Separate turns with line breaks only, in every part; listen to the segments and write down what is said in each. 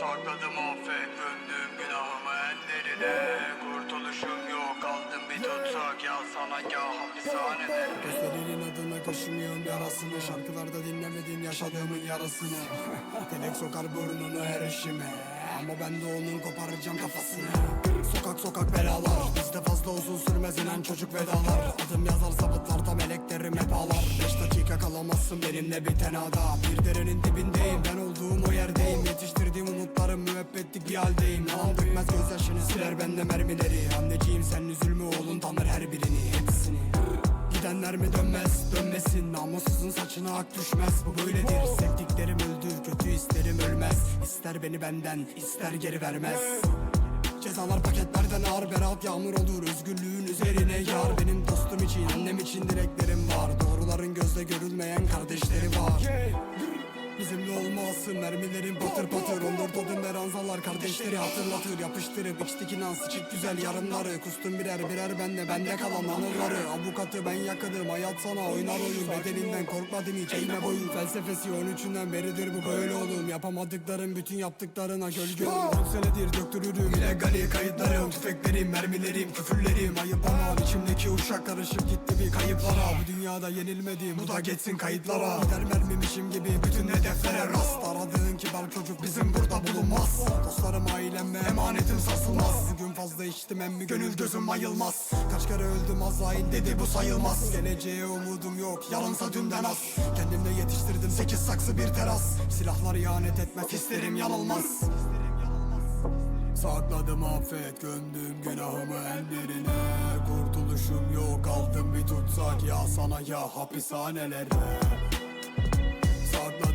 Sakladım affet gömdüm günahımı en derine Kurtuluşum yok aldım bir tutsak ya sana ya hapishanede.
Gözlerinin adına kaşımıyorum yarasını. Şarkılarda dinlemediğim yaşadığımın yarasını. Telek sokar burnunu her işime. Ama ben de onun koparacağım kafasını. Sokak sokak belalar. Bizde fazla uzun sürmez inen çocuk vedalar. Adım yazar zabıtlarda meleklerim hep ağlar Beş dakika kalamazsın benimle bir tenada. Bir derenin dibindeyim ben olduğum o müebbetlik bir haldeyim Yalan dökmez gözyaşını siler bende mermileri. Anneciğim sen üzülme oğlun tanır her birini hepsini. Gidenler mi dönmez dönmesin? Namussuzun saçına ak düşmez. Bu böyledir sevdiklerim öldü Kötü isterim ölmez. İster beni benden ister geri vermez. Cezalar paketlerden ağır berat yağmur olur. Özgürlüğün üzerine yar. Benim dostum için annem için dileklerim var. Doğruların gözle görülmeyen kardeşleri var Bizimle olmasın mermilerin patır patır Ondur todun ve ranzalar kardeşleri hatırlatır. Yapıştırıp içtik inan sıçık güzel yarınları. Kustum birer birer bende bende kalan anıları. Avukatı ben yakınım. Hayat sana oynar oyun. Bedelinden korkmadım hiç. Eğme boyun. Felsefesi 13'ünden beridir bu böyle oğlum. Yapamadıklarım bütün yaptıklarına gölge olur 10 senedir döktürürüm. İllegali kayıtlarım Tüfeklerim mermilerim küfürlerim. Ayıp ama içimdeki uşak karışıp gitti bir kayıplara. Bu dünyada yenilmedim. Bu da geçsin kayıtlara. Gider mermimişim gibi. Bütün hedeflere rast. Aradığın kibar çocuk bizim burada bulunmaz. Dostlarım ailem emanetim sarsılmaz. Bugün fazla içtim emmi gönül gözüm ayılmaz. Kaç kere öldüm Azrail dedi bu sayılmaz. Geleceğe umudum yok yarınsa dünden az. Kendimle yetiştirdim sekiz saksı bir teras. Silahlar ihanet etmez hislerim yanılmaz. Sakladım affet. Gömdüm günahımı en derine. Kurtuluşum yok aldım bir tutsak. Ya sana ya hapishanelerde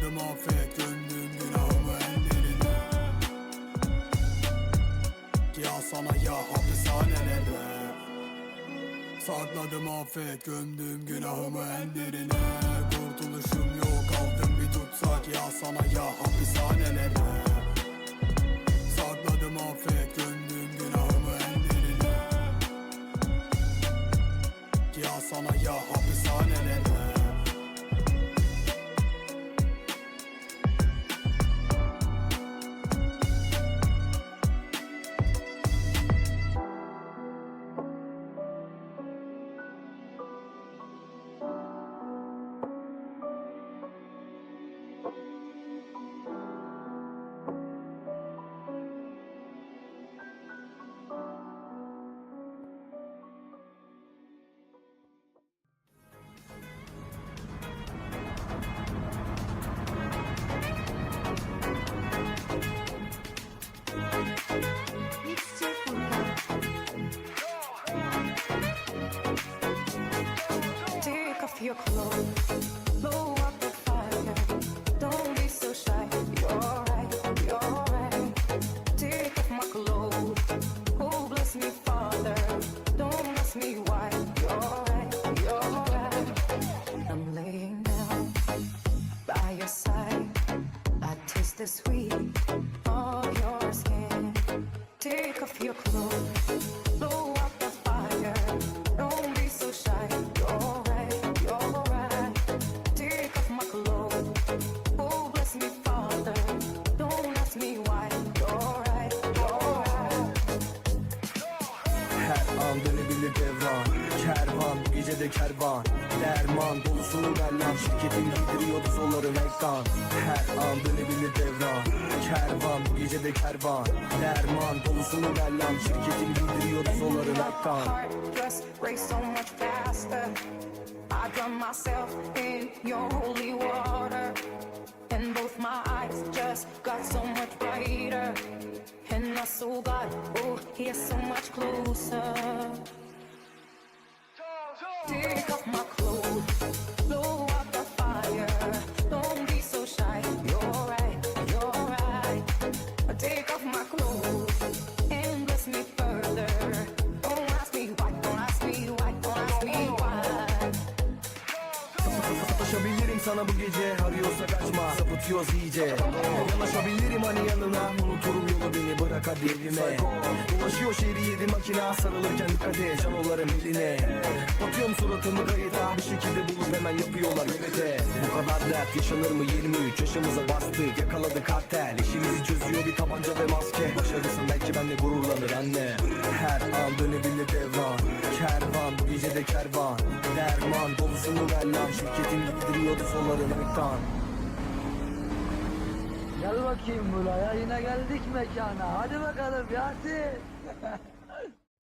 Sakladım affet gömdüm günahımı en derine Ya sana ya hapishanelerde Sakladım affet gömdüm günahımı en derine Kurtuluşum yok aldım bir tutsak. Ya sana ya hapishanelerde
the fire Don't be so shy You alright Take off my clothes Oh bless me father Don't bless me wife I'm laying down by your side I taste the sweet of your skin. Take off your clothes,
Her an dönebilir devran. Kervan gecede kervan. Derman dolusunu ver lan Şirketin giydiriyordu solları mektan Her an dönebilir devran. Kervan gecede kervan. Derman dolusunu ver lan Şirketin giydiriyordu solları
faster. I drown myself in your holy water. And both my eyes just got so much brighter. Saw God, oh, He is so much closer.
Sataşabilirim sana bu gece. Arıyorsa kaçma. Sapıtıyoruz iyice. Yanaşabilirim hani yanına. Unuturum yolu beni. Bırak hadi evime. Dolaşıyor şehri yedi makina. Sarılırken dikkat et. Canoların eline. Atıyorum suratımı kayıta. Bir şekilde bulup hemen yapıyorlar yemete Bu kadar dert yaşanır mı? 23 yaşımıza bastık. Yakaladık kartel. İşimizi çözüyor bir tabanca ve maske. Başarısın belki benle gururlanır anne. Her an dönebilir devran. Kervan bu gece de kervan. Derman dolusunu ver lan Şirketin gittiriyordu soları mektan
Gel bakayım buraya yine geldik mekana. Hadi bakalım Yasin.